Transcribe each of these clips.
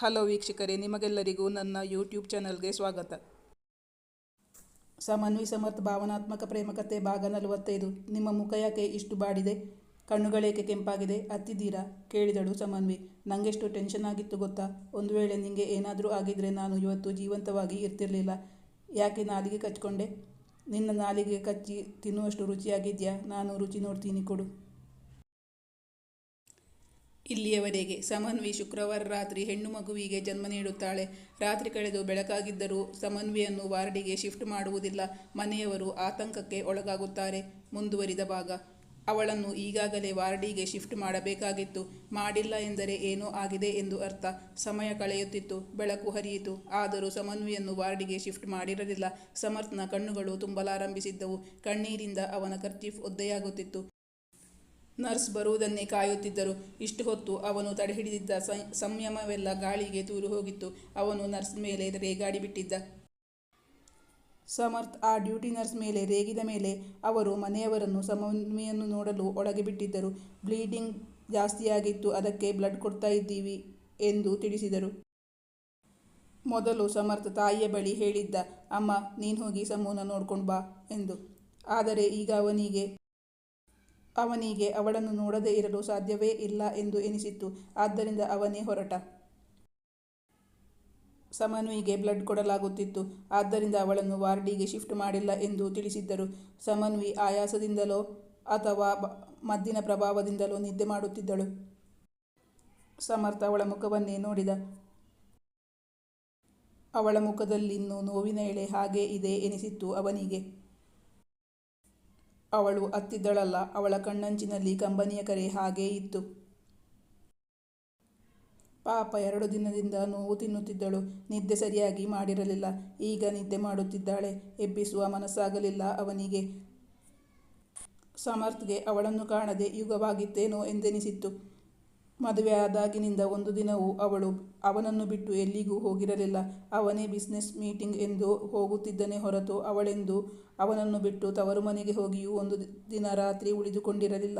Hello ವೀಕ್ಷಕರೇ, ನಿಮಗೆಲ್ಲರಿಗೂ ನನ್ನ ಯೂಟ್ಯೂಬ್ ಚಾನಲ್ಗೆ ಸ್ವಾಗತ. ಸಮನ್ವಿ ಸಮರ್ಥ ಭಾವನಾತ್ಮಕ ಪ್ರೇಮಕತೆ ಭಾಗ ನಲವತ್ತೈದು. ನಿಮ್ಮ ಮುಖ ಯಾಕೆ ಇಷ್ಟು ಬಾಡಿದೆ? ಕಣ್ಣುಗಳೇಕೆ ಕೆಂಪಾಗಿದೆ? ಅತ್ತಿದ್ದೀರಾ? ಕೇಳಿದಳು ಸಮನ್ವಿ ನನಗೆಷ್ಟು ಟೆನ್ಷನ್ ಆಗಿತ್ತು ಗೊತ್ತಾ? ಒಂದು ವೇಳೆ ನಿಂಗೆ ಏನಾದರೂ ಆಗಿದ್ರೆ ನಾನು ಇವತ್ತು ಜೀವಂತವಾಗಿ ಇರ್ತಿರಲಿಲ್ಲ. ಯಾಕೆ ನಾಲಿಗೆ ಕಚ್ಕೊಂಡೆ? ನಿನ್ನ ನಾಲಿಗೆ ಕಚ್ಚಿ ತಿನ್ನುವಷ್ಟು ರುಚಿಯಾಗಿದ್ಯಾ? ನಾನು ರುಚಿ ನೋಡ್ತೀನಿ ಕೊಡು. ಇಲ್ಲಿಯವರೆಗೆ ಸಮನ್ವಿ ಶುಕ್ರವಾರ ರಾತ್ರಿ ಹೆಣ್ಣು ಮಗುವಿಗೆ ಜನ್ಮ ನೀಡುತ್ತಾಳೆ. ರಾತ್ರಿ ಕಳೆದು ಬೆಳಕಾಗಿದ್ದರೂ ಸಮನ್ವಿಯನ್ನು ವಾರ್ಡಿಗೆ ಶಿಫ್ಟ್ ಮಾಡುವುದಿಲ್ಲ. ಮನೆಯವರು ಆತಂಕಕ್ಕೆ ಒಳಗಾಗುತ್ತಾರೆ. ಮುಂದುವರಿದ ಭಾಗ. ಅವಳನ್ನು ಈಗಾಗಲೇ ವಾರ್ಡಿಗೆ ಶಿಫ್ಟ್ ಮಾಡಬೇಕಾಗಿತ್ತು. ಮಾಡಿಲ್ಲ ಎಂದರೆ ಏನೋ ಆಗಿದೆ ಎಂದು ಅರ್ಥ. ಸಮಯ ಕಳೆಯುತ್ತಿತ್ತು. ಬೆಳಕು ಹರಿಯಿತು. ಆದರೂ ಸಮನ್ವಿಯನ್ನು ವಾರ್ಡಿಗೆ ಶಿಫ್ಟ್ ಮಾಡಿರಲಿಲ್ಲ. ಸಮರ್ಥನ ಕಣ್ಣುಗಳು ತುಂಬಲಾರಂಭಿಸಿದ್ದವು. ಕಣ್ಣೀರಿಂದ ಅವನ ಕರ್ಚೀಫ್ ಒದ್ದೆಯಾಗುತ್ತಿತ್ತು. ನರ್ಸ್ ಬರುವುದನ್ನೇ ಕಾಯುತ್ತಿದ್ದರು. ಇಷ್ಟು ಹೊತ್ತು ಅವನು ತಡೆಹಿಡಿದಿದ್ದ ಸಂಯಮವೆಲ್ಲ ಗಾಳಿಗೆ ತೂರು ಹೋಗಿತ್ತು. ಅವನು ನರ್ಸ್ ಮೇಲೆ ರೇಗಾಡಿ ಬಿಟ್ಟಿದ್ದ. ಸಮರ್ಥ್ ಆ ಡ್ಯೂಟಿ ನರ್ಸ್ ಮೇಲೆ ರೇಗಿದ ಮೇಲೆ ಅವರು ಮನೆಯವರನ್ನು ಸಮನ್ವಯನ್ನು ನೋಡಲು ಒಳಗೆ ಬಿಟ್ಟಿದ್ದರು. ಬ್ಲೀಡಿಂಗ್ ಜಾಸ್ತಿಯಾಗಿತ್ತು, ಅದಕ್ಕೆ ಬ್ಲಡ್ ಕೊಡ್ತಾ ಇದ್ದೀವಿ ಎಂದು ತಿಳಿಸಿದರು. ಮೊದಲು ಸಮರ್ಥ ತಾಯಿಯ ಬಳಿ ಹೇಳಿದ್ದ, ಅಮ್ಮ, ನೀನು ಹೋಗಿ ಸಮೂನ ನೋಡ್ಕೊಂಡು ಬಾ ಎಂದು. ಆದರೆ ಈಗ ಅವನಿಗೆ ಅವನಿಗೆ ಅವಳನ್ನು ನೋಡದೇ ಇರಲು ಸಾಧ್ಯವೇ ಇಲ್ಲ ಎಂದು ಎನಿಸಿತ್ತು. ಆದ್ದರಿಂದ ಅವನೇ ಹೊರಟ. ಸಮನ್ವಿಗೆ ಬ್ಲಡ್ ಕೊಡಲಾಗುತ್ತಿತ್ತು. ಆದ್ದರಿಂದ ಅವಳನ್ನು ವಾರ್ಡಿಗೆ ಶಿಫ್ಟ್ ಮಾಡಿಲ್ಲ ಎಂದು ತಿಳಿಸಿದ್ದರು. ಸಮನ್ವಿ ಆಯಾಸದಿಂದಲೋ ಅಥವಾ ಮದ್ದಿನ ಪ್ರಭಾವದಿಂದಲೋ ನಿದ್ದೆ ಮಾಡುತ್ತಿದ್ದಳು. ಸಮರ್ಥ ಅವಳ ಮುಖವನ್ನೇ ನೋಡಿದ. ಅವಳ ಮುಖದಲ್ಲಿನ್ನೂ ನೋವಿನ ಎಳೆ ಹಾಗೆ ಇದೆ ಎನಿಸಿತ್ತು ಅವನಿಗೆ. ಅವಳು ಅತ್ತಿದ್ದಳಲ್ಲ, ಅವಳ ಕಣ್ಣಂಚಿನಲ್ಲಿ ಕಂಬನಿಯ ಕರೆ ಹಾಗೇ ಇತ್ತು. ಪಾಪ ಎರಡು ದಿನದಿಂದ ನೋವು ತಿನ್ನುತ್ತಿದ್ದಳು, ನಿದ್ದೆ ಸರಿಯಾಗಿ ಮಾಡಿರಲಿಲ್ಲ. ಈಗ ನಿದ್ದೆ ಮಾಡುತ್ತಿದ್ದಾಳೆ, ಎಬ್ಬಿಸುವ ಮನಸ್ಸಾಗಲಿಲ್ಲ ಅವನಿಗೆ. ಸಮರ್ಥ್ಗೆ ಅವಳನ್ನು ಕಾಣದೆ, ಯುಗವಾಗಿತ್ತೇನೋ ಎಂದೆನಿಸಿತ್ತು. ಮದುವೆ ಆದಾಗಿನಿಂದ ಒಂದು ದಿನವೂ ಅವಳು ಅವನನ್ನು ಬಿಟ್ಟು ಎಲ್ಲಿಗೂ ಹೋಗಿರಲಿಲ್ಲ. ಅವನೇ ಬಿಸ್ನೆಸ್ ಮೀಟಿಂಗ್ ಎಂದು ಹೋಗುತ್ತಿದ್ದನೇ ಹೊರತು ಅವಳೆಂದು ಅವನನ್ನು ಬಿಟ್ಟು ತವರು ಮನೆಗೆ ಹೋಗಿಯೂ ಒಂದು ದಿನ ರಾತ್ರಿ ಉಳಿದುಕೊಂಡಿರಲಿಲ್ಲ.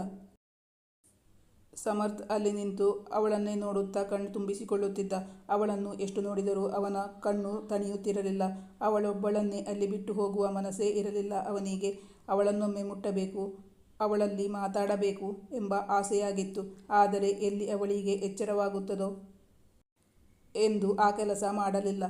ಸಮರ್ಥ್ ಅಲ್ಲಿ ನಿಂತು ಅವಳನ್ನೇ ನೋಡುತ್ತಾ ಕಣ್ಣು ತುಂಬಿಸಿಕೊಳ್ಳುತ್ತಿದ್ದ. ಅವಳನ್ನು ಎಷ್ಟು ನೋಡಿದರೂ ಅವನ ಕಣ್ಣು ತಣಿಯುತ್ತಿರಲಿಲ್ಲ. ಅವಳೊಬ್ಬಳನ್ನೇ ಅಲ್ಲಿ ಬಿಟ್ಟು ಹೋಗುವ ಮನಸ್ಸೇ ಇರಲಿಲ್ಲ. ಅವನಿಗೆ ಅವಳನ್ನೊಮ್ಮೆ ಮುಟ್ಟಬೇಕು. ಅವಳಲ್ಲಿ ಮಾತಾಡಬೇಕು ಎಂಬ ಆಸೆಯಾಗಿತ್ತು. ಆದರೆ ಎಲ್ಲಿ ಅವಳಿಗೆ ಎಚ್ಚರವಾಗುತ್ತದೋ ಎಂದು ಆ ಕೆಲಸ ಮಾಡಲಿಲ್ಲ.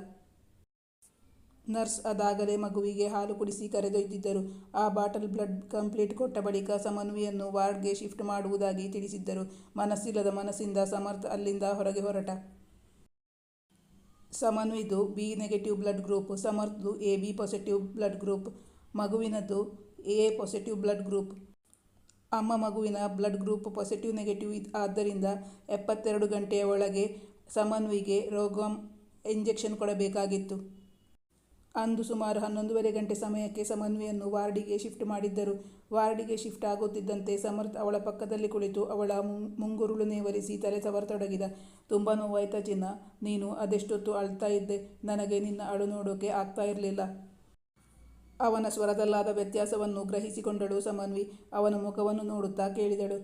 ನರ್ಸ್ ಅದಾಗಲೇ ಮಗುವಿಗೆ ಹಾಲು ಕುಡಿಸಿ ಕರೆದೊಯ್ದಿದ್ದರು. ಆ ಬಾಟಲ್ ಬ್ಲಡ್ ಕಂಪ್ಲೀಟ್ ಕೊಟ್ಟ ಬಳಿಕ ಸಮನ್ವಿಯನ್ನು ವಾರ್ಡ್ಗೆ ಶಿಫ್ಟ್ ಮಾಡುವುದಾಗಿ ತಿಳಿಸಿದ್ದರು. ಮನಸ್ಸಿಲ್ಲದ ಮನಸ್ಸಿಂದ ಸಮರ್ಥ ಅಲ್ಲಿಂದ ಹೊರಗೆ ಹೊರಟ. ಸಮನ್ವಿದು B negative blood group, ಸಮರ್ಥ್ದು A B positive blood group, ಮಗುವಿನದ್ದು A positive blood group. ಅಮ್ಮ ಮಗುವಿನ ಬ್ಲಡ್ ಗ್ರೂಪ್ ಪಾಸಿಟಿವ್, ನೆಗೆಟಿವ್ ಆದ್ದರಿಂದ ಎಪ್ಪತ್ತೆರಡು ಗಂಟೆಯ ಒಳಗೆ ಸಮನ್ವಿಗೆ ರೋಗಮ್ ಇಂಜೆಕ್ಷನ್ ಕೊಡಬೇಕಾಗಿತ್ತು. ಅಂದು ಸುಮಾರು ಹನ್ನೊಂದೂವರೆ ಗಂಟೆ ಸಮಯಕ್ಕೆ ಸಮನ್ವಿಯನ್ನು ವಾರ್ಡಿಗೆ ಶಿಫ್ಟ್ ಮಾಡಿದ್ದರು. ವಾರ್ಡಿಗೆ ಶಿಫ್ಟ್ ಆಗುತ್ತಿದ್ದಂತೆ ಸಮರ್ಥ್ ಅವಳ ಪಕ್ಕದಲ್ಲಿ ಕುಳಿತು ಅವಳ ಮುಂಗುರುಳು ನೇವರಿಸಿ ತಲೆ ಸವರತೊಡಗಿದ ತುಂಬ ನೋವಾಯ್ತಾ ಚಿನ್ನ, ನೀನು ಅದೆಷ್ಟೊತ್ತು ಅಳ್ತಾ ಇದ್ದೆ? ನನಗೆ ನಿನ್ನ ಅಳು ನೋಡೋಕೆ ಆಗ್ತಾ ಇರಲಿಲ್ಲ. ಅವನ ಸ್ವರದಲ್ಲಾದ ವ್ಯತ್ಯಾಸವನ್ನು ಗ್ರಹಿಸಿಕೊಂಡಳು ಸಮನ್ವಿ. ಅವನ ಮುಖವನ್ನು ನೋಡುತ್ತಾ ಕೇಳಿದಳು.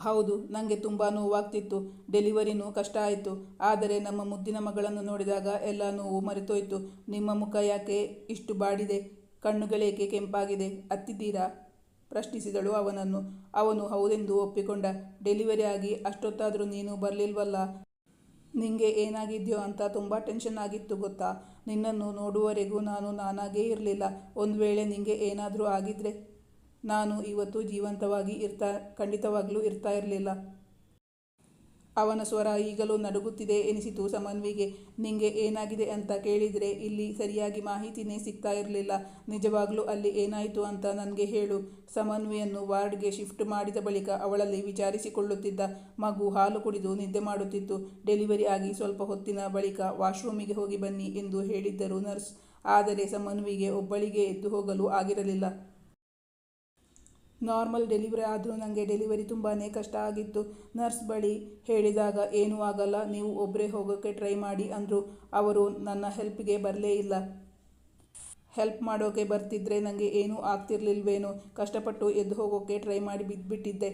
ಹೌದು ನನಗೆ ತುಂಬ ನೋವಾಗ್ತಿತ್ತು. ಡೆಲಿವರಿನೂ ಕಷ್ಟ ಆಯಿತು. ಆದರೆ ನಮ್ಮ ಮುದ್ದಿನ ಮಗಳನ್ನು ನೋಡಿದಾಗ ಎಲ್ಲ ನೋವು ಮರೆತೋಯ್ತು. ನಿಮ್ಮ ಮುಖ ಯಾಕೆ ಇಷ್ಟು ಬಾಡಿದೆ? ಕಣ್ಣುಗಳೇಕೆ ಕೆಂಪಾಗಿದೆ? ಅತ್ತಿದ್ದೀರಾ? ಪ್ರಶ್ನಿಸಿದಳು ಅವನನ್ನು. ಅವನು ಹೌದೆಂದು ಒಪ್ಪಿಕೊಂಡ. ಡೆಲಿವರಿ ಆಗಿ ಅಷ್ಟೊತ್ತಾದರೂ ನೀನು ಬರಲಿಲ್ವಲ್ಲ? ನಿಂಗೆ ಏನಾಗಿದೆಯೋ ಅಂತ ತುಂಬ ಟೆನ್ಷನ್ ಆಗಿತ್ತು ಗೊತ್ತಾ? ನಿನ್ನನ್ನು ನೋಡುವವರೆಗೂ ನಾನು ನಾನಾಗೇ ಇರಲಿಲ್ಲ. ಒಂದು ವೇಳೆ ನಿನಗೆ ಏನಾದರೂ ಆಗಿದ್ರೆ ನಾನು ಇವತ್ತು ಜೀವಂತವಾಗಿ ಇರ್ತಾ, ಖಂಡಿತವಾಗ್ಲೂ ಇರ್ತಾ ಇರಲಿಲ್ಲ. ಅವನ ಸ್ವರ ಈಗಲೂ ನಡುಗುತ್ತಿದೆ ಎನಿಸಿತು ಸಮನ್ವಿಗೆ. ನಿಂಗೆ ಏನಾಗಿದೆ ಅಂತ ಕೇಳಿದರೆ ಇಲ್ಲಿ ಸರಿಯಾಗಿ ಮಾಹಿತಿನೇ ಸಿಗ್ತಾ ಇರಲಿಲ್ಲ. ನಿಜವಾಗ್ಲೂ ಅಲ್ಲಿ ಏನಾಯಿತು ಅಂತ ನನಗೆ ಹೇಳು. ಸಮನ್ವಿಯನ್ನು ವಾರ್ಡ್ಗೆ ಶಿಫ್ಟ್ ಮಾಡಿದ ಬಳಿಕ ಅವಳಲ್ಲಿ ವಿಚಾರಿಸಿಕೊಳ್ಳುತ್ತಿದ್ದ ಮಗು ಹಾಲು ಕುಡಿದು ನಿದ್ದೆ ಮಾಡುತ್ತಿತ್ತು. ಡೆಲಿವರಿ ಆಗಿ ಸ್ವಲ್ಪ ಹೊತ್ತಿನ ಬಳಿಕ ವಾಶ್ರೂಮಿಗೆ ಹೋಗಿ ಬನ್ನಿ ಎಂದು ಹೇಳಿದ್ದರು ನರ್ಸ್. ಆದರೆ ಸಮನ್ವಿಗೆ ಒಬ್ಬಳಿಗೆ ಎದ್ದು ಹೋಗಲು ಆಗಿರಲಿಲ್ಲ. ನಾರ್ಮಲ್ ಡೆಲಿವರಿ ಆದರೂ ನನಗೆ ಡೆಲಿವರಿ ತುಂಬಾ ಕಷ್ಟ ಆಗಿತ್ತು. ನರ್ಸ್ ಬಳಿ ಹೇಳಿದಾಗ ಏನೂ ಆಗಲ್ಲ, ನೀವು ಒಬ್ಬರೇ ಹೋಗೋಕ್ಕೆ ಟ್ರೈ ಮಾಡಿ ಅಂದರು ಅವರು ನನ್ನ ಹೆಲ್ಪ್ಗೆ ಬರಲೇ ಇಲ್ಲ. ಹೆಲ್ಪ್ ಮಾಡೋಕೆ ಬರ್ತಿದ್ರೆ ನನಗೆ ಏನೂ ಆಗ್ತಿರ್ಲಿಲ್ವೇನೋ, ಕಷ್ಟಪಟ್ಟು ಎದ್ದು ಹೋಗೋಕ್ಕೆ ಟ್ರೈ ಮಾಡಿ ಬಿದ್ದುಬಿಟ್ಟಿದ್ದೆ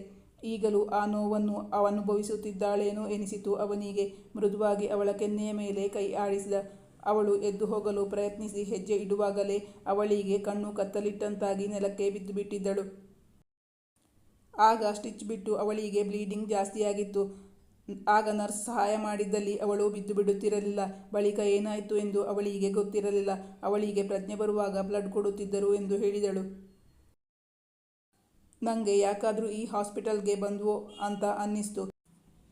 ಈಗಲೂ ಆ ನೋವನ್ನು ಅನುಭವಿಸುತ್ತಿದ್ದಾಳೇನೋ ಎನಿಸಿತು. ಅವನಿಗೆ ಮೃದುವಾಗಿ ಅವಳ ಕೆನ್ನೆಯ ಮೇಲೆ ಕೈ ಆಡಿಸಿದ. ಅವಳು ಎದ್ದು ಹೋಗಲು ಪ್ರಯತ್ನಿಸಿ ಹೆಜ್ಜೆ ಇಡುವಾಗಲೇ ಅವಳಿಗೆ ಕಣ್ಣು ಕತ್ತಲಿಟ್ಟಂತಾಗಿ ನೆಲಕ್ಕೆ ಬಿದ್ದು ಬಿಟ್ಟಿದ್ದಳು ಆಗ ಸ್ಟಿಚ್ ಬಿಟ್ಟು ಅವಳಿಗೆ ಬ್ಲೀಡಿಂಗ್ ಜಾಸ್ತಿಯಾಗಿತ್ತು. ಆಗ ನರ್ಸ್ ಸಹಾಯ ಮಾಡಿದ್ದಲ್ಲಿ ಅವಳು ಬಿದ್ದು ಬಿಡುತ್ತಿರಲಿಲ್ಲ. ಬಳಿಕ ಏನಾಯಿತು ಎಂದು ಅವಳಿಗೆ ಗೊತ್ತಿರಲಿಲ್ಲ. ಅವಳಿಗೆ ಪ್ರಜ್ಞೆ ಬರುವಾಗ ಬ್ಲಡ್ ಕೊಡುತ್ತಿದ್ದರು ಎಂದು ಹೇಳಿದಳು. ನನಗೆ ಯಾಕಾದರೂ ಈ ಹಾಸ್ಪಿಟಲ್ಗೆ ಬಂದ್ವೋ ಅಂತ ಅನ್ನಿಸ್ತು.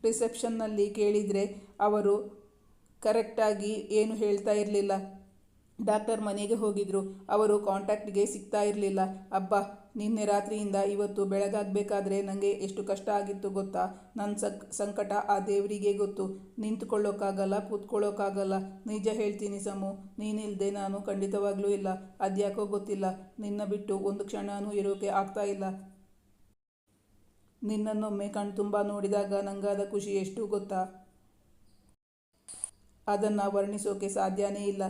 ರಿಸೆಪ್ಷನ್ನಲ್ಲಿ ಕೇಳಿದರೆ ಅವರು ಕರೆಕ್ಟಾಗಿ ಏನು ಹೇಳ್ತಾ ಇರಲಿಲ್ಲ. ಡಾಕ್ಟರ್ ಮನೆಗೆ ಹೋಗಿದ್ರು. ಅವರು ಕಾಂಟ್ಯಾಕ್ಟ್ಗೆ ಸಿಗ್ತಾ ಇರಲಿಲ್ಲ. ಅಬ್ಬಾ ನಿನ್ನೆ ರಾತ್ರಿಯಿಂದ ಇವತ್ತು ಬೆಳಗಾಗಬೇಕಾದ್ರೆ ನನಗೆ ಎಷ್ಟು ಕಷ್ಟ ಆಗಿತ್ತು ಗೊತ್ತಾ? ನನ್ನ ಸಕ್, ಸಂಕಟ ಆ ದೇವರಿಗೆ ಗೊತ್ತು. ನಿಂತ್ಕೊಳ್ಳೋಕ್ಕಾಗಲ್ಲ ಕೂತ್ಕೊಳ್ಳೋಕ್ಕಾಗಲ್ಲ ನಿಜ ಹೇಳ್ತೀನಿ ಸಮು ನೀನಿಲ್ಲದೆ ನಾನು ಖಂಡಿತವಾಗ್ಲೂ ಇಲ್ಲ. ಅದ್ಯಾಕೋ ಗೊತ್ತಿಲ್ಲ. ನಿನ್ನ ಬಿಟ್ಟು ಒಂದು ಕ್ಷಣನೂ ಇರೋಕೆ ಆಗ್ತಾ ಇಲ್ಲ. ನಿನ್ನನ್ನೊಮ್ಮೆ ಕಣ್ತುಂಬ ನೋಡಿದಾಗ ನಂಗಾದ ಖುಷಿ ಎಷ್ಟು ಗೊತ್ತಾ? ಅದನ್ನು ವರ್ಣಿಸೋಕೆ ಸಾಧ್ಯನೇ ಇಲ್ಲ.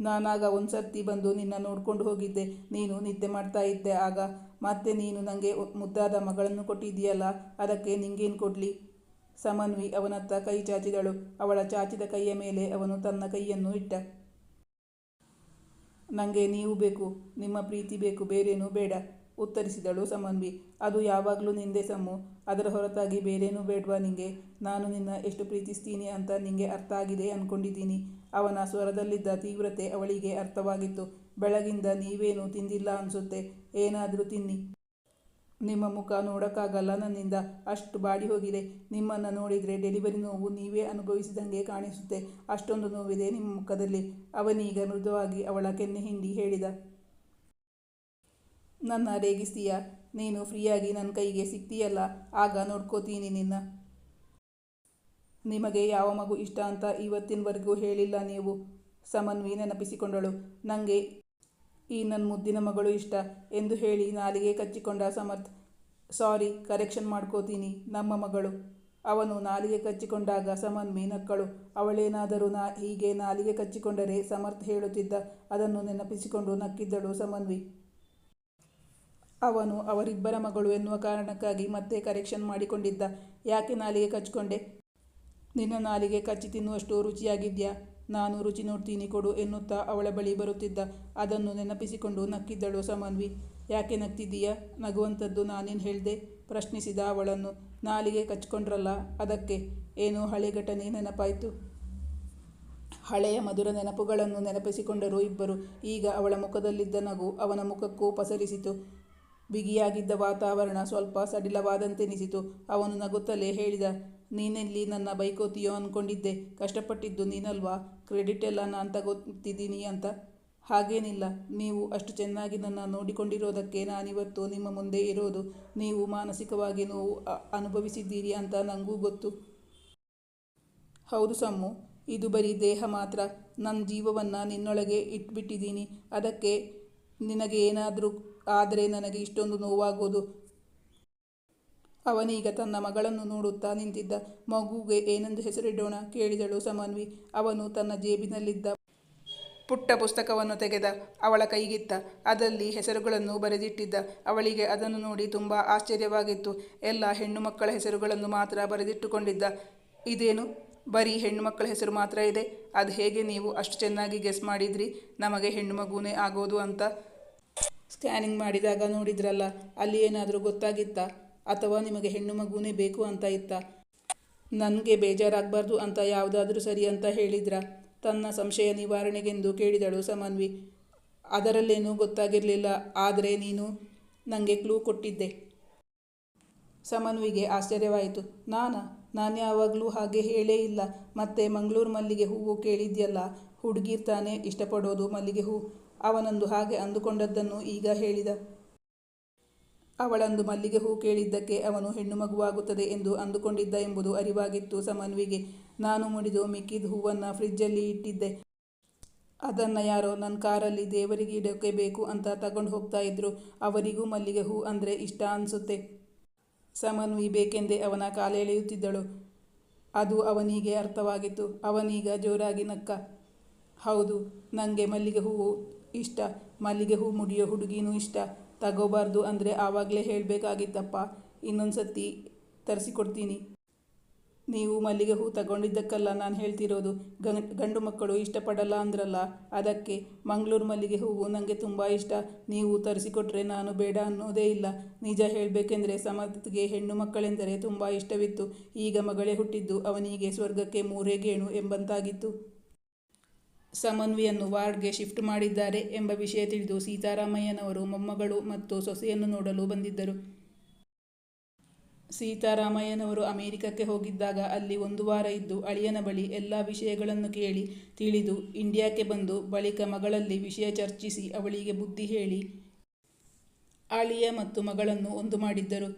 ನಾನಾಗ ಒಂದು ಸರ್ತಿ ಬಂದು ನಿನ್ನ ನೋಡ್ಕೊಂಡು ಹೋಗಿದ್ದೆ. ನೀನು ನಿದ್ದೆ ಮಾಡ್ತಾ ಇದ್ದೆ. ಆಗ ಮತ್ತೆ ನೀನು ನನಗೆ ಮುದ್ದಾದ ಮಗಳನ್ನು ಕೊಟ್ಟಿದ್ದೀಯಲ್ಲ, ಅದಕ್ಕೆ ನಿಂಗೇನು ಕೊಡಲಿ? ಸಮನ್ವಿ ಅವನತ್ತ ಕೈ ಚಾಚಿದಳು. ಅವಳ ಚಾಚಿದ ಕೈಯ ಮೇಲೆ ಅವನು ತನ್ನ ಕೈಯನ್ನು ಇಟ್ಟ. ನನಗೆ ನೀವು ಬೇಕು, ನಿಮ್ಮ ಪ್ರೀತಿ ಬೇಕು, ಬೇರೇನೂ ಬೇಡ, ಉತ್ತರಿಸಿದಳು ಸಮನ್ವಿ. ಅದು ಯಾವಾಗಲೂ ನಿಂದೆ ಸಮ್ಮು. ಅದರ ಹೊರತಾಗಿ ಬೇರೇನೂ ಬೇಡವಾ ನಿಂಗೆ? ನಾನು ನಿನ್ನ ಎಷ್ಟು ಪ್ರೀತಿಸ್ತೀನಿ ಅಂತ ನಿಂಗೆ ಅರ್ಥ ಆಗಿದೆ ಅಂದ್ಕೊಂಡಿದ್ದೀನಿ ಅವನ ಸ್ವರದಲ್ಲಿದ್ದ ತೀವ್ರತೆ ಅವಳಿಗೆ ಅರ್ಥವಾಗಿತ್ತು. ಬೆಳಗಿಂದ ನೀವೇನು ತಿಂದಿಲ್ಲ ಅನಿಸುತ್ತೆ. ಏನಾದರೂ ತಿನ್ನಿ. ನಿಮ್ಮ ಮುಖ ನೋಡೋಕ್ಕಾಗಲ್ಲ ನನ್ನಿಂದ. ಅಷ್ಟು ಬಾಡಿ ಹೋಗಿದೆ. ನಿಮ್ಮನ್ನು ನೋಡಿದರೆ ಡೆಲಿವರಿ ನೋವು ನೀವೇ ಅನುಭವಿಸಿದಂಗೆ ಕಾಣಿಸುತ್ತೆ. ಅಷ್ಟೊಂದು ನೋವಿದೆ ನಿಮ್ಮ ಮುಖದಲ್ಲಿ. ಅವನೀಗ ಮೃದುವಾಗಿ ಅವಳ ಕೆನ್ನೆ ಹಿಂಡಿ ಹೇಳಿದ. ನನ್ನ ರೇಗಿಸ್ತೀಯ? ನೀನು ಫ್ರೀಯಾಗಿ ನನ್ನ ಕೈಗೆ ಸಿಗ್ತೀಯಲ್ಲ ಆಗ ನೋಡ್ಕೋತೀನಿ ನಿನ್ನ. ನಿಮಗೆ ಯಾವ ಮಗು ಇಷ್ಟ ಅಂತ ಇವತ್ತಿನವರೆಗೂ ಹೇಳಿಲ್ಲ ನೀವು. ಸಮನ್ವಿ ನೆನಪಿಸಿಕೊಂಡಳು. ನನಗೆ ಈ ನನ್ನ ಮುದ್ದಿನ ಮಗಳು ಇಷ್ಟ ಎಂದು ಹೇಳಿ ನಾಲಿಗೆ ಕಚ್ಚಿಕೊಂಡ ಸಮರ್ಥ್. ಸಾರಿ, ಕರೆಕ್ಷನ್ ಮಾಡ್ಕೋತೀನಿ, ನಮ್ಮ ಮಗಳು. ಅವನು ನಾಲಿಗೆ ಕಚ್ಚಿಕೊಂಡಾಗ ಸಮನ್ವಿ ನಕ್ಕಳು. ಅವಳೇನಾದರೂ ನಾ ಹೀಗೆ ನಾಲಿಗೆ ಕಚ್ಚಿಕೊಂಡರೆ ಸಮರ್ಥ್ ಹೇಳುತ್ತಿದ್ದ ಅದನ್ನು ನೆನಪಿಸಿಕೊಂಡು ನಕ್ಕಿದ್ದಳು ಸಮನ್ವಿ ಅವನು ಅವರಿಬ್ಬರ ಮಗಳು ಎನ್ನುವ ಕಾರಣಕ್ಕಾಗಿ ಮತ್ತೆ ಕರೆಕ್ಷನ್ ಮಾಡಿಕೊಂಡಿದ್ದ. ಯಾಕೆ ನಾಲಿಗೆ ಕಚ್ಚಿಕೊಂಡೆ? ನಿನ್ನ ನಾಲಿಗೆ ಕಚ್ಚಿ ತಿನ್ನುವಷ್ಟು ರುಚಿಯಾಗಿದ್ಯಾ? ನಾನು ರುಚಿ ನೋಡ್ತೀನಿ ಕೊಡು ಎನ್ನುತ್ತಾ ಅವಳ ಬಳಿ ಬರುತ್ತಿದ್ದ. ಅದನ್ನು ನೆನಪಿಸಿಕೊಂಡು ನಕ್ಕಿದ್ದಳು ಸಮನ್ವಿ. ಯಾಕೆ ನಗ್ತಿದ್ದೀಯಾ ನಗುವಂಥದ್ದು ನಾನೇನು ಹೇಳಿದೆ? ಪ್ರಶ್ನಿಸಿದ ಅವಳನ್ನು. ನಾಲಿಗೆ ಕಚ್ಕೊಂಡ್ರಲ್ಲ, ಅದಕ್ಕೆ? ಏನೋ ಹಳೆ ಘಟನೆ ನೆನಪಾಯಿತು? ಹಳೆಯ ಮಧುರ ನೆನಪುಗಳನ್ನು ನೆನಪಿಸಿಕೊಂಡರು ಇಬ್ಬರು. ಈಗ ಅವಳ ಮುಖದಲ್ಲಿದ್ದ ನಗು ಅವನ ಮುಖಕ್ಕೂ ಪಸರಿಸಿತು. ಬಿಗಿಯಾಗಿದ್ದ ವಾತಾವರಣ ಸ್ವಲ್ಪ ಸಡಿಲವಾದಂತೆನಿಸಿತು. ಅವನು ನಗುತ್ತಲೇ ಹೇಳಿದ ನೀನೆಲ್ಲಿ ನನ್ನ ಬೈಕೋತಿಯೋ ಅಂದ್ಕೊಂಡಿದ್ದೆ ಕಷ್ಟಪಟ್ಟಿದ್ದು ನೀನಲ್ವಾ? ಕ್ರೆಡಿಟ್ ಎಲ್ಲ ನಾನು ತಗೋತಿದ್ದೀನಿ ಅಂತ. ಹಾಗೇನಿಲ್ಲ. ನೀವು ಅಷ್ಟು ಚೆನ್ನಾಗಿ ನನ್ನ ನೋಡಿಕೊಂಡಿರೋದಕ್ಕೆ ನಾನಿವತ್ತು ನಿಮ್ಮ ಮುಂದೆ ಇರೋದು. ನೀವು ಮಾನಸಿಕವಾಗಿ ನೋವು ಅನುಭವಿಸಿದ್ದೀರಿ ಅಂತ ನನಗೂ ಗೊತ್ತು. ಹೌದು ಸಮ್ಮು. ಇದು ಬರೀ ದೇಹ ಮಾತ್ರ. ನನ್ನ ಜೀವವನ್ನು ನಿನ್ನೊಳಗೆ ಇಟ್ಬಿಟ್ಟಿದ್ದೀನಿ. ಅದಕ್ಕೆ ನಿನಗೆ ಏನಾದರೂ ಆದರೆ ನನಗೆ ಇಷ್ಟೊಂದು ನೋವಾಗೋದು. ಅವನೀಗ ತನ್ನ ಮಗಳನ್ನು ನೋಡುತ್ತಾ ನಿಂತಿದ್ದ. ಮಗುಗೆ ಏನೆಂದು ಹೆಸರಿಡೋಣ ಕೇಳಿದಳು ಸಮನ್ವಿ. ಅವನು ತನ್ನ ಜೇಬಿನಲ್ಲಿದ್ದ ಪುಟ್ಟ ಪುಸ್ತಕವನ್ನು ತೆಗೆದ. ಅವಳ ಕೈಗಿತ್ತ ಅದರಲ್ಲಿ ಹೆಸರುಗಳನ್ನು ಬರೆದಿಟ್ಟಿದ್ದ. ಅವಳಿಗೆ ಅದನ್ನು ನೋಡಿ ತುಂಬ ಆಶ್ಚರ್ಯವಾಗಿತ್ತು. ಎಲ್ಲ ಹೆಣ್ಣು ಮಕ್ಕಳ ಹೆಸರುಗಳನ್ನು ಮಾತ್ರ ಬರೆದಿಟ್ಟುಕೊಂಡಿದ್ದ. ಇದೇನು? ಬರೀ ಹೆಣ್ಣು ಮಕ್ಕಳ ಹೆಸರು ಮಾತ್ರ ಇದೆ? ಅದು ಹೇಗೆ ನೀವು ಅಷ್ಟು ಚೆನ್ನಾಗಿ ಗೆಸ್ ಮಾಡಿದ್ರಿ? ನಮಗೆ ಹೆಣ್ಣು ಮಗುನೇ ಆಗೋದು ಅಂತ. ಸ್ಕ್ಯಾನಿಂಗ್ ಮಾಡಿದಾಗ ನೋಡಿದ್ರಲ್ಲ, ಅಲ್ಲಿ ಏನಾದರೂ ಗೊತ್ತಾಗಿತ್ತಾ? ಅಥವಾ ನಿಮಗೆ ಹೆಣ್ಣು ಮಗುನೇ ಬೇಕು ಅಂತ ಇತ್ತ? ನನಗೆ ಬೇಜಾರಾಗಬಾರ್ದು ಅಂತ ಯಾವುದಾದ್ರೂ ಸರಿ ಅಂತ ಹೇಳಿದ್ರ? ತನ್ನ ಸಂಶಯ ನಿವಾರಣೆಗೆಂದು ಕೇಳಿದಳು ಸಮನ್ವಿ. ಅದರಲ್ಲೇನೂ ಗೊತ್ತಾಗಿರಲಿಲ್ಲ, ಆದರೆ ನೀನು ನನಗೆ ಕ್ಲೂ ಕೊಟ್ಟಿದ್ದೆ. ಸಮನ್ವಿಗೆ ಆಶ್ಚರ್ಯವಾಯಿತು. ನಾನಾ? ನಾನು ಯಾವಾಗಲೂ ಹಾಗೆ ಹೇಳೇ ಇಲ್ಲ. ಮತ್ತೆ ಮಂಗಳೂರು ಮಲ್ಲಿಗೆ ಹೂವು ಕೇಳಿದ್ಯಲ್ಲ ಹುಡುಗಿರ್ತಾನೆ ಇಷ್ಟಪಡೋದು ಮಲ್ಲಿಗೆ ಹೂ. ಅವನಂದು ಹಾಗೆ ಅಂದುಕೊಂಡದ್ದನ್ನು ಈಗ ಹೇಳಿದ. ಅವಳಂದು ಮಲ್ಲಿಗೆ ಹೂ ಕೇಳಿದ್ದಕ್ಕೆ ಅವನು ಹೆಣ್ಣು ಮಗುವಾಗುತ್ತದೆ ಎಂದು ಅಂದುಕೊಂಡಿದ್ದ ಎಂಬುದು ಅರಿವಾಗಿತ್ತು ಸಮನ್ವಿಗೆ. ನಾನು ಮುಡಿದು ಮಿಕ್ಕಿದ ಹೂವನ್ನು ಫ್ರಿಜ್ಜಲ್ಲಿ ಇಟ್ಟಿದ್ದೆ. ಅದನ್ನು ಯಾರೋ ನನ್ನ ಕಾರಲ್ಲಿ ದೇವರಿಗೆ ಇಡೋಕೆ ಬೇಕು ಅಂತ ತಗೊಂಡು ಹೋಗ್ತಾ ಇದ್ರು. ಅವರಿಗೂ ಮಲ್ಲಿಗೆ ಹೂ ಅಂದರೆ ಇಷ್ಟ ಅನಿಸುತ್ತೆ. ಸಮನ್ವಿ ಬೇಕೆಂದೇ ಅವನ ಕಾಲೆಳೆಯುತ್ತಿದ್ದಳು ಅದು ಅವನಿಗೆ ಅರ್ಥವಾಗಿತ್ತು. ಅವನೀಗ ಜೋರಾಗಿ ನಕ್ಕ. ಹೌದು ನನಗೆ ಮಲ್ಲಿಗೆ ಹೂವು ಇಷ್ಟ. ಮಲ್ಲಿಗೆ ಹೂ ಮುಡಿಯೋ ಹುಡುಗಿನೂ ಇಷ್ಟ. ತಗೋಬಾರ್ದು ಅಂದರೆ ಆವಾಗಲೇ ಹೇಳಬೇಕಾಗಿತ್ತಪ್ಪ ಇನ್ನೊಂದು ಸತಿ ತರಿಸಿಕೊಡ್ತೀನಿ. ನೀವು ಮಲ್ಲಿಗೆ ಹೂ ತಗೊಂಡಿದ್ದಕ್ಕಲ್ಲ ನಾನು ಹೇಳ್ತಿರೋದು, ಗಂಡು ಮಕ್ಕಳು ಇಷ್ಟಪಡಲ್ಲ ಅಂದ್ರಲ್ಲ, ಅದಕ್ಕೆ ಮಂಗಳೂರು ಮಲ್ಲಿಗೆ ಹೂವು ನನಗೆ ತುಂಬ ಇಷ್ಟ, ನೀವು ತರಿಸಿಕೊಟ್ರೆ ನಾನು ಬೇಡ ಅನ್ನೋದೇ ಇಲ್ಲ. ನಿಜ ಹೇಳಬೇಕೆಂದರೆ ಸಮರ್ಥಿಗೆ ಹೆಣ್ಣು ಮಕ್ಕಳೆಂದರೆ ತುಂಬ ಇಷ್ಟವಿತ್ತು, ಈಗ ಮಗಳೇ ಹುಟ್ಟಿದ್ದು, ಅವನಿಗೆ ಸ್ವರ್ಗಕ್ಕೆ ಮೂರೇ ಗೇಣು ಎಂಬಂತಾಗಿತ್ತು. ಸಮನ್ವಿಯನ್ನು ವಾರ್ಡ್ಗೆ ಶಿಫ್ಟ್ ಮಾಡಿದ್ದಾರೆ ಎಂಬ ವಿಷಯ ತಿಳಿದು ಸೀತಾರಾಮಯ್ಯನವರು ಮೊಮ್ಮಗಳು ಮತ್ತು ಸೊಸೆಯನ್ನು ನೋಡಲು ಬಂದಿದ್ದರು. ಸೀತಾರಾಮಯ್ಯನವರು ಅಮೆರಿಕಕ್ಕೆ ಹೋಗಿದ್ದಾಗ ಅಲ್ಲಿ ಒಂದು ವಾರ ಇದ್ದು ಅಳಿಯನ ಬಳಿ ಎಲ್ಲ ವಿಷಯಗಳನ್ನು ಕೇಳಿ ತಿಳಿದು ಇಂಡಿಯಾಕ್ಕೆ ಬಂದು ಬಳಿಕ ಮಗಳಲ್ಲಿ ವಿಷಯ ಚರ್ಚಿಸಿ ಅವಳಿಗೆ ಬುದ್ಧಿ ಹೇಳಿ ಅಳಿಯ ಮತ್ತು ಮಗಳನ್ನು ಒಂದು ಮಾಡಿದ್ದರು.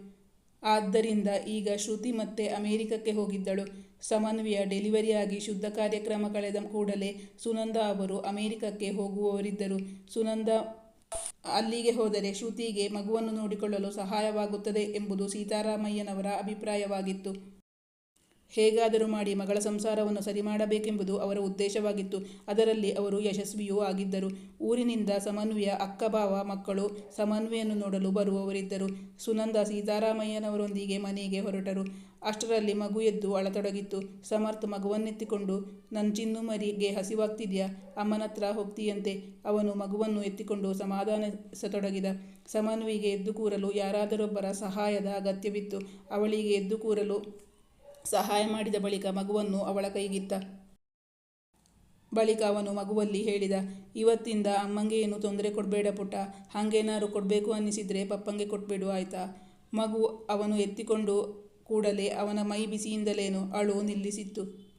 ಆದ್ದರಿಂದ ಈಗ ಶ್ರುತಿ ಮತ್ತೆ ಅಮೆರಿಕಕ್ಕೆ ಹೋಗಿದ್ದಳು. ಸಮನ್ವಿಯ, ಡೆಲಿವರಿಯಾಗಿ ಶುದ್ಧ ಕಾರ್ಯಕ್ರಮ ಕಳೆದ ಕೂಡಲೇ ಸುನಂದ ಅವರು ಅಮೆರಿಕಕ್ಕೆ ಹೋಗುವವರಿದ್ದರು. ಸುನಂದ ಅಲ್ಲಿಗೆ ಹೋದರೆ ಶ್ರುತಿಗೆ ಮಗುವನ್ನು ನೋಡಿಕೊಳ್ಳಲು ಸಹಾಯವಾಗುತ್ತದೆ ಎಂಬುದು ಸೀತಾರಾಮಯ್ಯನವರ ಅಭಿಪ್ರಾಯವಾಗಿತ್ತು. ಹೇಗಾದರೂ ಮಾಡಿ ಮಗಳ ಸಂಸಾರವನ್ನು ಸರಿ ಮಾಡಬೇಕೆಂಬುದು ಅವರ ಉದ್ದೇಶವಾಗಿತ್ತು. ಅದರಲ್ಲಿ ಅವರು ಯಶಸ್ವಿಯೂ ಆಗಿದ್ದರು. ಊರಿನಿಂದ ಸಮನ್ವಯ, ಅಕ್ಕ ಭಾವ ಮಕ್ಕಳು ಸಮನ್ವಯನ್ನು ನೋಡಲು ಬರುವವರಿದ್ದರು. ಸುನಂದ ಸೀತಾರಾಮಯ್ಯನವರೊಂದಿಗೆ ಮನೆಗೆ ಹೊರಟರು. ಅಷ್ಟರಲ್ಲಿ ಮಗು ಎದ್ದು ಅಳತೊಡಗಿತ್ತು. ಸಮರ್ಥ ಮಗುವನ್ನೆತ್ತಿಕೊಂಡು ನನ್ನ ಚಿನ್ನು ಮರಿಗೆ ಹಸಿವಾಗ್ತಿದ್ಯಾ? ಅಮ್ಮನತ್ರ ಹೋಗ್ತೀಯಂತೆ. ಅವನು ಮಗುವನ್ನು ಎತ್ತಿಕೊಂಡು ಸಮಾಧಾನಿಸತೊಡಗಿದ. ಸಮನ್ವಿಗೆ ಎದ್ದು ಕೂರಲು ಯಾರಾದರೊಬ್ಬರ ಸಹಾಯದ ಅಗತ್ಯವಿತ್ತು. ಅವಳಿಗೆ ಎದ್ದು ಕೂರಲು ಸಹಾಯ ಮಾಡಿದ ಬಳಿಕ ಮಗುವನ್ನು ಅವಳ ಕೈಗಿತ್ತ. ಬಳಿಕ ಅವನು ಮಗುವಲ್ಲಿ ಹೇಳಿದ, ಇವತ್ತಿಂದ ಅಮ್ಮಂಗೆ ಏನು ತೊಂದರೆ ಕೊಡಬೇಡ ಪುಟ್ಟ ಹಾಗೇನಾದ್ರು ಕೊಡಬೇಕು ಅನ್ನಿಸಿದರೆ ಪಪ್ಪಂಗೆ ಕೊಟ್ಬಿಡು ಆಯ್ತಾ. ಮಗು ಅವನು ಎತ್ತಿಕೊಂಡು ಕೂಡಲೇ ಅವನ ಮೈ ಬಿಸಿಯಿಂದಲೇನು ಅಳು ನಿಲ್ಲಿಸಿತ್ತು.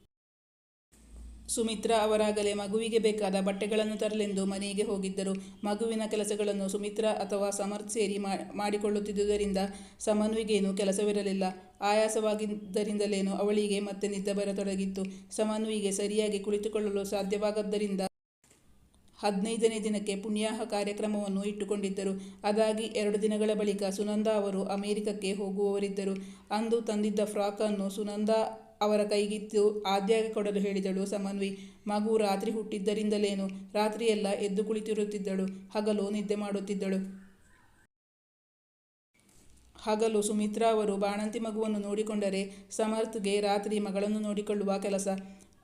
ಸುಮಿತ್ರಾ ಅವರಾಗಲೇ ಮಗುವಿಗೆ ಬೇಕಾದ ಬಟ್ಟೆಗಳನ್ನು ತರಲೆಂದು ಮನೆಗೆ ಹೋಗಿದ್ದರು. ಮಗುವಿನ ಕೆಲಸಗಳನ್ನು ಸುಮಿತ್ರಾ ಅಥವಾ ಸಮರ್ಥ್ ಸೇರಿ ಮಾಡಿಕೊಳ್ಳುತ್ತಿದ್ದುದರಿಂದ ಸಮನ್ವಿಗೇನು ಕೆಲಸವಿರಲಿಲ್ಲ. ಆಯಾಸವಾಗಿದ್ದರಿಂದಲೇನು ಅವಳಿಗೆ ಮತ್ತೆ ನಿದ್ದೆ ಬರತೊಡಗಿತ್ತು. ಸಮನ್ವಿಗೆ ಸರಿಯಾಗಿ ಕುಳಿತುಕೊಳ್ಳಲು ಸಾಧ್ಯವಾಗದ್ದರಿಂದ ಹದಿನೈದನೇ ದಿನಕ್ಕೆ ಪುಣ್ಯಾಹ ಕಾರ್ಯಕ್ರಮವನ್ನು ಇಟ್ಟುಕೊಂಡಿದ್ದರು. ಅದಾಗಿ ಎರಡು ದಿನಗಳ ಬಳಿಕ ಸುನಂದ ಅವರು ಅಮೆರಿಕಕ್ಕೆ ಹೋಗುವವರಿದ್ದರು. ಅಂದು ತಂದಿದ್ದ ಫ್ರಾಕನ್ನು ಸುನಂದ ಅವರ ಕೈಗಿತ್ತು. ಆದ್ಯಾಗ ಕೊಡಲು ಹೇಳಿದಳು ಸಮನ್ವಿ ಮಗು ರಾತ್ರಿ ಹುಟ್ಟಿದ್ದರಿಂದಲೇನು? ರಾತ್ರಿಯೆಲ್ಲ ಎದ್ದು ಕುಳಿತಿರುತ್ತಿದ್ದಳು, ಹಗಲು ನಿದ್ದೆ ಮಾಡುತ್ತಿದ್ದಳು. ಹಗಲು ಸುಮಿತ್ರಾ ಅವರು ಬಾಣಂತಿ ಮಗುವನ್ನು ನೋಡಿಕೊಂಡರೆ ಸಮರ್ಥ್ಗೆ ರಾತ್ರಿ ಮಗಳನ್ನು ನೋಡಿಕೊಳ್ಳುವ ಕೆಲಸ.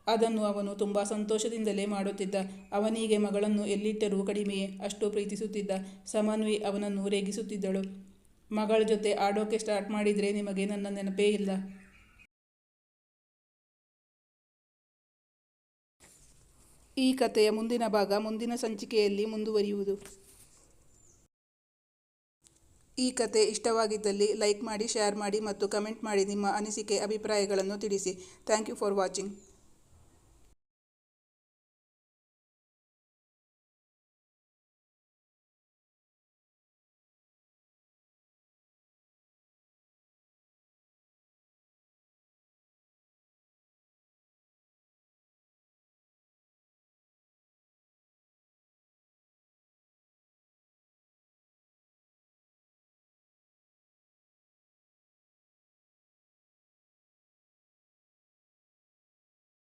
ಅದನ್ನು ಅವನು ತುಂಬ ಸಂತೋಷದಿಂದಲೇ ಮಾಡುತ್ತಿದ್ದ. ಅವನಿಗೆ ಮಗಳನ್ನು ಎಲ್ಲಿಟ್ಟರೂ ಕಡಿಮೆಯೇ ಅಷ್ಟು ಪ್ರೀತಿಸುತ್ತಿದ್ದ. ಸಮನ್ವಿ ಅವನನ್ನು ರೇಗಿಸುತ್ತಿದ್ದಳು. ಮಗಳ ಜೊತೆ ಆಡೋಕೆ ಸ್ಟಾರ್ಟ್ ಮಾಡಿದರೆ ನಿಮಗೆ ನನ್ನ ನೆನಪೇ ಇಲ್ಲ. ಈ ಕಥೆಯ ಮುಂದಿನ ಭಾಗ ಮುಂದಿನ ಸಂಚಿಕೆಯಲ್ಲಿ ಮುಂದುವರಿಯುವುದು. ಈ ಕತೆ ಇಷ್ಟವಾಗಿದ್ದಲ್ಲಿ ಲೈಕ್ ಮಾಡಿ, ಶೇರ್ ಮಾಡಿ ಮತ್ತು ಕಮೆಂಟ್ ಮಾಡಿ ನಿಮ್ಮ ಅನಿಸಿಕೆ, ಅಭಿಪ್ರಾಯಗಳನ್ನು ತಿಳಿಸಿ. Thank you for watching.